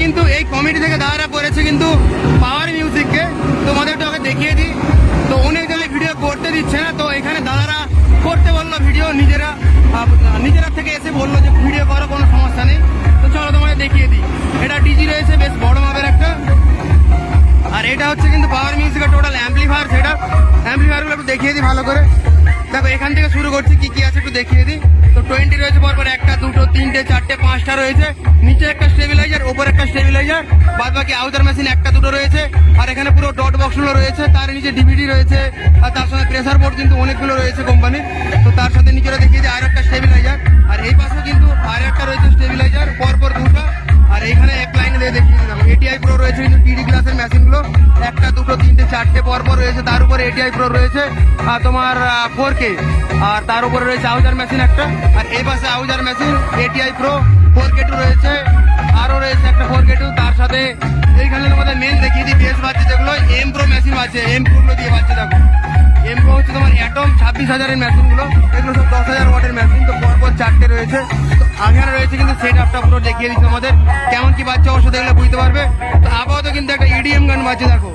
কিন্তু এই কমিটি থেকে দাদারা করেছে কিন্তু পাওয়ার মিউজিককে তোমাদের আগে দেখিয়ে দিই। তো অনেক জায়গায় ভিডিও করতে দিচ্ছে না, তো এখানে দাদারা করতে বলল ভিডিও নিজেরা নিজেরা থেকে এসে বলল যে ভিডিও করো, কোনো সমস্যা নেই। তো চলো তোমাদের দেখিয়ে দিই। এটা ডিজি রয়েছে, বেশ বড় মাপের একটা। আর এটা হচ্ছে কিন্তু পাওয়ার মিউজিকের টোটাল অ্যাম্পলিফায়ার সেটা অ্যাম্পলিফায়ারগুলো একটু দেখিয়ে দিই ভালো করে। দেখো, এখান থেকে শুরু করছি, কি কি আছে একটু দেখিয়ে দিই। তো টোয়েন্টি রয়েছে, পরপর দুটো তিনটে, চারটে, পাঁচটা রয়েছে। নিচে একটা স্টেবিলাইজার ওপর একটা স্টেবিলাইজার বাদ বাকি আউটার মেশিন একটা, দুটো রয়েছে। আর এখানে পুরো ডট বক্সগুলো রয়েছে। তার নিচে ডিভিডি রয়েছে। আর তার সঙ্গে প্রেসার বোর্ড কিন্তু অনেকগুলো রয়েছে কোম্পানির তো তার সাথে নিচে দেখিয়ে যে আর একটা স্টেবিলাইজার আর এই পাশেও কিন্তু মেশিনগুলো একটা, দুটো, তিনটে, চারটে পরপর রয়েছে। তার উপরে এটিআই প্রো রয়েছে তোমার ফোর কে আর তার উপরে রয়েছে আউজার মেশিন একটা। আর এই পাশে আউজার machine ATI pro four K two রয়েছে। আরও রয়েছে একটা ফোর কে টু তার সাথে এইখানে তোমাদের মেন দেখিয়ে দিই বেশ বাজছে যেগুলো। এম প্রো মেশিন বাজছে এম প্রোগুলো দিয়ে বাজছে দেখো। এম প্রো হচ্ছে তোমার অ্যাটম ছাব্বিশ হাজারের মেশিনগুলো এগুলো সব দশ হাজার ওয়াটের মেশিন তো পরপর চারটে রয়েছে। আগে রয়েছে কিন্তু সেট আপটা পুরো দেখিয়ে দিচ্ছে আমাদের কেমন কি বাচ্চা অবশ্য দেখলে বুঝতে পারবে। তো আপাতত কিন্তু একটা ইডিএম গান বাজছে দেখো